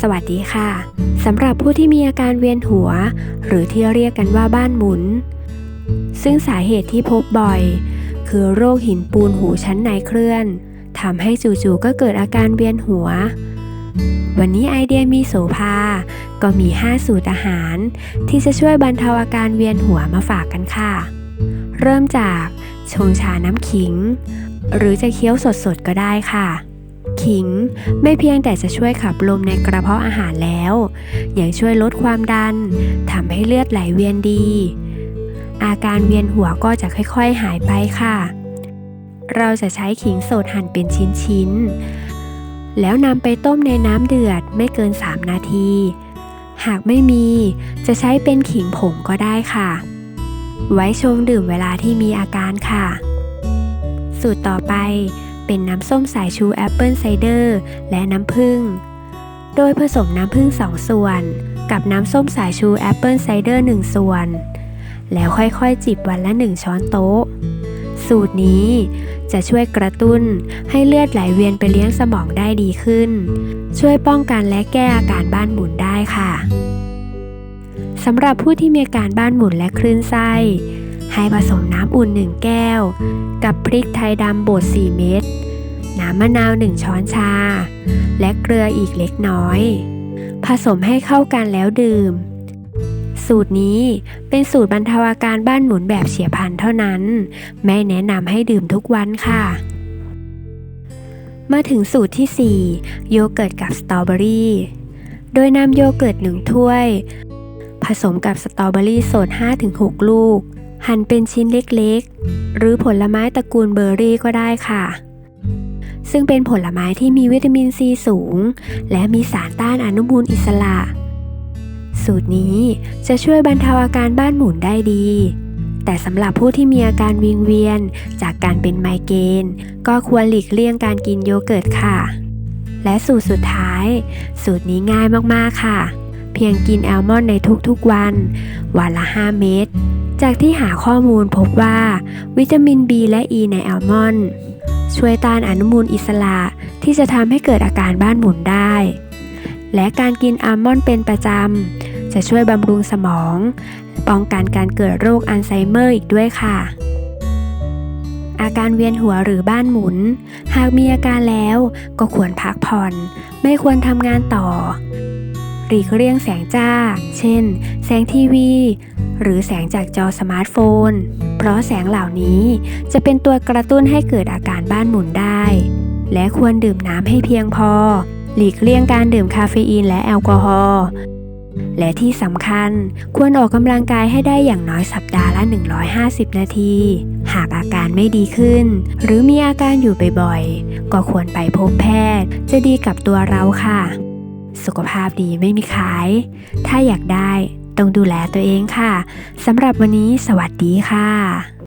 สวัสดีค่ะ สำหรับผู้ที่มีอาการเวียนหัว หรือที่เรียกกันว่าบ้านหมุน ซึ่งสาเหตุที่พบบ่อย คือโรคหินปูนหูชั้นในเคลื่อนทำให้จู่ๆก็เกิดอาการเวียนหัว วันนี้ไอเดียมีโสภา ก็มี 5 สูตรอาหาร ที่จะช่วยบรรเทาอาการเวียนหัวมาฝากกันค่ะ เริ่มจากชงชาน้ำขิง หรือจะเคี้ยวสดๆก็ได้ค่ะ ขิง ไม่เพียงแต่จะช่วยขับลมในกระเพาะอาหารแล้ว ยังช่วยลดความดันทำให้เลือดไหลเวียนดี อาการเวียนหัวก็จะค่อยๆหายไปค่ะ เราจะใช้ขิงสดหั่นเป็นชิ้นๆ แล้วนำไปต้มในน้ำเดือดไม่เกิน 3 นาที หากไม่มีจะใช้เป็นขิงผงก็ได้ค่ะ ไว้ชงดื่มเวลาที่มีอาการค่ะ สูตรต่อไป เป็นน้ำส้มสายชูแอปเปิลไซเดอร์และน้ำผึ้ง โดยผสมน้ำผึ้ง2 ส่วน กับน้ำส้มสายชูแอปเปิลไซเดอร์1 ส่วน แล้วค่อยๆ จิบวันละ 1 ช้อนโต๊ะ สูตรนี้จะช่วยกระตุ้นให้เลือดไหลเวียนไปเลี้ยงสมองได้ดีขึ้น ช่วยป้องกันและแก้อาการบ้านหมุนได้ค่ะสำหรับผู้ที่มีอาการบ้านหมุนและคลื่นไส้ ให้ผสมน้ำอุ่น 1 แก้ว กับพริกไทยดำบด 4 เม็ด น้ำมะนาว 1 ช้อนชา และเกลืออีกเล็กน้อย ผสมให้เข้ากันแล้วดื่ม สูตรนี้เป็นสูตรบรรเทาอาการบ้านหมุนแบบเฉียบพลันเท่านั้นไม่แนะนำให้ดื่มทุกวันค่ะมาถึงสูตรที่ 4 โยเกิร์ตกับสตรอเบอรี่ โดยนำโยเกิร์ต1ถ้วย ผสมกับสตรอเบอรี่สด 5-6 ลูก หั่นเป็นชิ้นเล็กๆ หรือผลไม้ตระกูลเบอร์รี่ก็ได้ค่ะ ซึ่งเป็นผลไม้ที่มีวิตามินซีสูง และมีสารต้านอนุมูลอิสระ สูตรนี้จะช่วยบรรเทาอาการบ้านหมุนได้ดี แต่สำหรับผู้ที่มีอาการวิงเวียนจากการเป็นไมเกรนก็ควรหลีกเลี่ยงการกินโยเกิร์ตค่ะ และสูตรสุดท้าย สูตรนี้ง่ายมากๆค่ะ เพียงกินแอลมอนด์ในทุกๆวัน วันละ 5 เม็ด จากที่หาข้อมูลพบว่า วิตามิน B และ E ในแอลมอนด์ช่วยต้านอนุมูลอิสระที่จะทำให้เกิดอาการบ้านหมุนได้ และการกินอัลมอนด์เป็นประจำ จะช่วยบำรุงสมอง ป้องกันการเกิดโรคอัลไซเมอร์อีกด้วยค่ะ อาการเวียนหัวหรือบ้านหมุน หากมีอาการแล้วก็ควรพักผ่อน ไม่ควรทำงานต่อหลีกเลี่ยงแสงจ้า เช่น แสงทีวี หรือแสงจากจอสมาร์ทโฟน เพราะแสงเหล่านี้จะเป็นตัวกระตุ้นให้เกิดอาการบ้านหมุนได้ และควรดื่มน้ำให้เพียงพอ หลีกเลี่ยงการดื่มคาเฟอีนและแอลกอฮอล์และที่สำคัญควรออกกำลังกายให้ได้อย่างน้อยสัปดาห์ละ 150 นาที หากอาการไม่ดีขึ้น หรือมีอาการอยู่บ่อยๆ ก็ควรไปพบแพทย์ จะดีกับตัวเราค่ะ สุขภาพดีไม่มีขาย ถ้าอยากได้ ต้องดูแลตัวเองค่ะสำหรับวันนี้สวัสดีค่ะ